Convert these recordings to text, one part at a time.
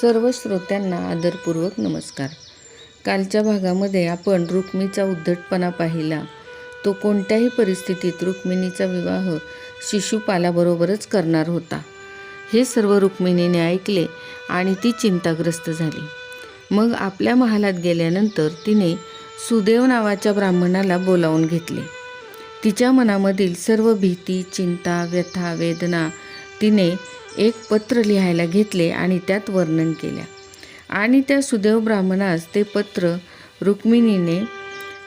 सर्व श्रोत्यांना आदरपूर्वक नमस्कार. कालच्या भागामध्ये आपण रुक्मीचा उद्धटपणा पाहिला. तो कोणत्याही परिस्थितीत रुक्मिणीचा विवाह शिशुपालाबरोबरच करणार होता. हे सर्व रुक्मिणीने ऐकले आणि ती चिंताग्रस्त झाली. मग आपल्या महालात गेल्यानंतर तिने सुदेव नावाच्या ब्राह्मणाला बोलावून घेतले. तिच्या मनामधील सर्व भीती चिंता व्यथा वेदना तिने एक पत्र लिहायला घेतले आणि त्यात वर्णन केल्या. आणि त्या सुदैव ब्राह्मणास ते पत्र रुक्मिणीने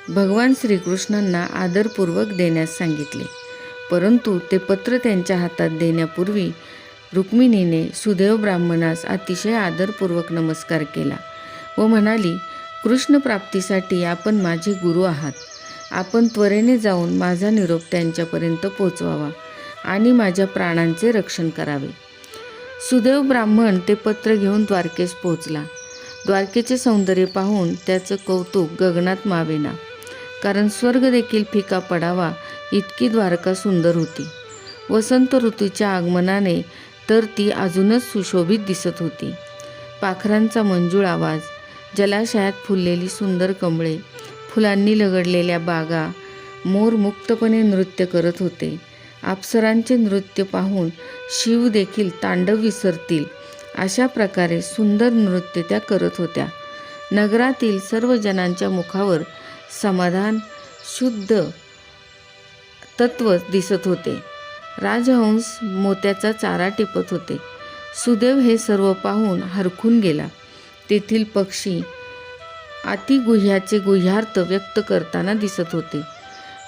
भगवान श्रीकृष्णांना आदरपूर्वक देण्यास सांगितले. परंतु ते पत्र त्यांच्या हातात देण्यापूर्वी रुक्मिणीने सुदैव ब्राह्मणास अतिशय आदरपूर्वक नमस्कार केला व म्हणाली कृष्ण प्राप्तीसाठी आपण माझे गुरु आहात. आपण त्वरेने जाऊन माझा निरोप त्यांच्यापर्यंत पोचवावा आणि माझ्या प्राणांचे रक्षण करावे. सुदैव ब्राह्मण ते पत्र घेऊन द्वारकेस पोहोचला. द्वारकेचे सौंदर्य पाहून त्याचं कौतुक गगनात मावेना. कारण स्वर्ग देखील फिका पडावा इतकी द्वारका सुंदर होती. वसंत ऋतूच्या आगमनाने तर ती अजूनच सुशोभित दिसत होती. पाखरांचा मंजूळ आवाज जलाशयात फुललेली सुंदर कमळे फुलांनी लगडलेल्या बागा मोर मुक्तपणे नृत्य करत होते. अप्सरांचे नृत्य पाहून शिव देखील तांडव विसरतील. अशा प्रकारे सुंदर नृत्य त्या करत होत्या. नगरातील सर्व जणांच्या मुखावर समाधान शुद्ध तत्व दिसत होते. राजहंस मोत्याचा चारा टिपत होते. सुदेव हे सर्व पाहून हरखून गेला. तेथील पक्षी अतिगुह्याचे गुह्यार्थ व्यक्त करताना दिसत होते.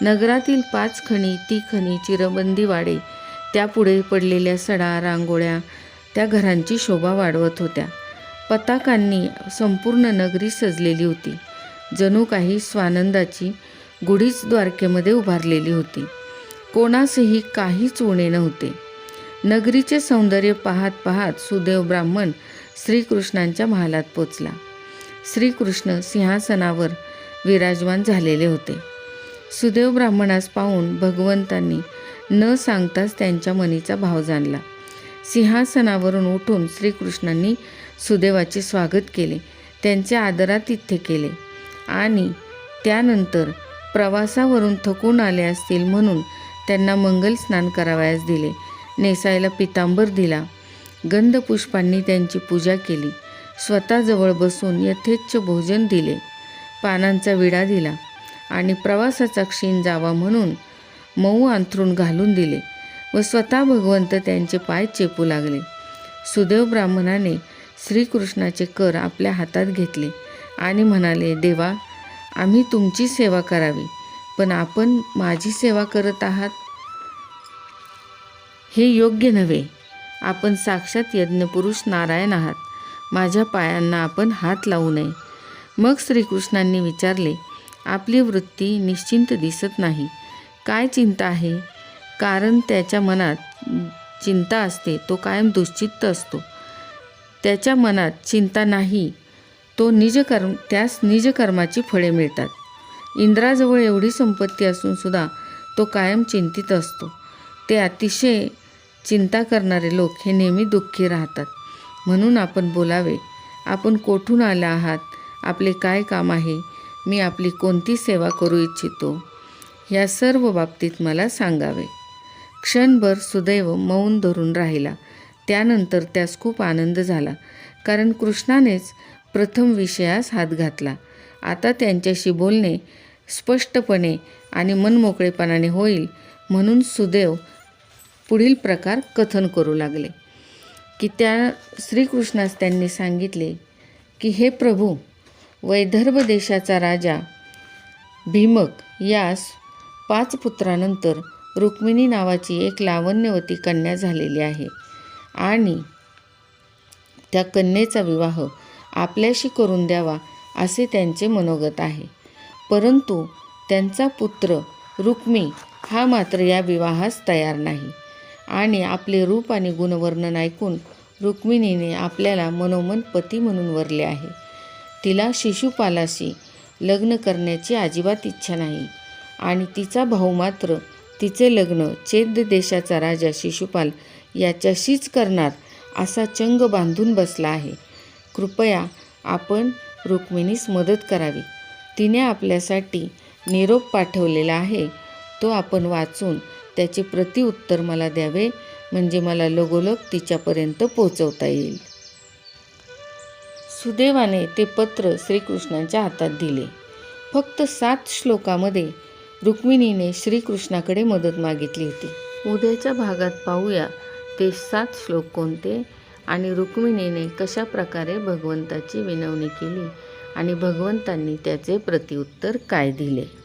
नगरातील पाच खणी ती खणी चिरबंदी वाडे. त्यापुढे पडलेल्या सडा रांगोळ्या त्या घरांची शोभा वाढवत होत्या. पताकांनी संपूर्ण नगरी सजलेली होती. जणू काही स्वानंदाची गुढीच द्वारकेमध्ये उभारलेली होती. कोणासही काहीच उणे नव्हते. नगरीचे सौंदर्य पाहत पाहत सुदेव ब्राह्मण श्रीकृष्णांच्या महालात पोचला. श्रीकृष्ण सिंहासनावर विराजमान झालेले होते. सुदेव ब्राह्मणास पाहून भगवंतांनी न सांगताच त्यांच्या मनीचा भाव जाणला. सिंहासनावरून उठून श्रीकृष्णांनी सुदैवाचे स्वागत केले त्यांचे आदरातिथ्य केले आणि त्यानंतर प्रवासावरून थकून आले असतील म्हणून त्यांना मंगल स्नान करावयास दिले. नेसायला पितांबर दिला. गंधपुष्पांनी त्यांची पूजा केली. स्वतःजवळ बसून यथेच्छ भोजन दिले. पानांचा विडा दिला. आणि प्रवासाचा क्षीण जावा म्हणून मऊ अंथरून घालून दिले व स्वतः भगवंत त्यांचे पाय चेपू लागले. सुदेव ब्राह्मणाने श्रीकृष्णाचे कर आपल्या हातात घेतले आणि म्हणाले देवा आम्ही तुमची सेवा करावी पण आपण माझी सेवा करत आहात? हे योग्य नव्हे. आपण साक्षात यज्ञपुरुष नारायण आहात. माझ्या पायांना आपण हात लावू नये. मग श्रीकृष्णांनी विचारले आपली वृत्ती निश्चिंत दिसत नाही. काय चिंता आहे? कारण त्याच्या मनात चिंता असते तो कायम दुश्चित्त असतो. त्याच्या मनात चिंता नाही तो निजकर्म त्यास निजकर्माची फळे मिळतात. इंद्राजवळ एवढी संपत्ती असूनसुद्धा तो कायम चिंतित असतो. ते अतिशय चिंता करणारे लोक हे नेहमी दुःखी राहतात. म्हणून आपण बोलावे आपण कोठून आला आहात? आपले काय काम आहे? मी आपली कोणती सेवा करू इच्छितो? या सर्व बाबतीत मला सांगावे. क्षणभर सुदैव मौन धरून राहिला. त्यानंतर त्यास खूप आनंद झाला. कारण कृष्णानेच प्रथम विषयास हात घातला. आता त्यांच्याशी बोलणे स्पष्टपणे आणि मनमोकळेपणाने होईल म्हणून सुदैव पुढील प्रकार कथन करू लागले. की त्या श्रीकृष्णास त्यांनी सांगितले की हे प्रभू वैदर्भ देशाचा राजा. भीमक यास पाच पुत्रानंतर रुक्मिणी नावाची एक लावण्यवती कन्या झालेली आहे. आणि त्या कन्येचा विवाह आपल्याशी करून द्यावा असे त्यांचे मनोगत आहे. परंतु त्यांचा पुत्र रुक्मी हा मात्र या विवाहास तयार नाही. आणि आपले रूप आणि गुणवर्णन ऐकून रुक्मिणीने आपल्याला मनोमन पती म्हणून वरले आहे. तिला शिशुपालाशी लग्न करण्याची अजिबात इच्छा नाही. आणि तिचा भाऊ मात्र तिचे लग्न चेद देशाचा राजा शिशुपाल याच्याशीच करणार असा चंग बांधून बसला आहे. कृपया आपण रुक्मिणीस मदत करावी. तिने आपल्यासाठी निरोप पाठवलेला आहे. तो आपण वाचून त्याचे प्रतिउत्तर मला द्यावे म्हणजे मला लगोलग तिच्यापर्यंत पोचवता येईल. सुदैवाने ते पत्र श्रीकृष्णांच्या हातात दिले. फक्त सात श्लोकामध्ये रुक्मिणीने श्रीकृष्णाकडे मदत मागितली होती. उद्याच्या भागात पाहूया ते सात श्लोक कोणते आणि रुक्मिणीने कशा प्रकारे भगवंताची विनवणी केली आणि भगवंतांनी त्याचे प्रतिउत्तर काय दिले.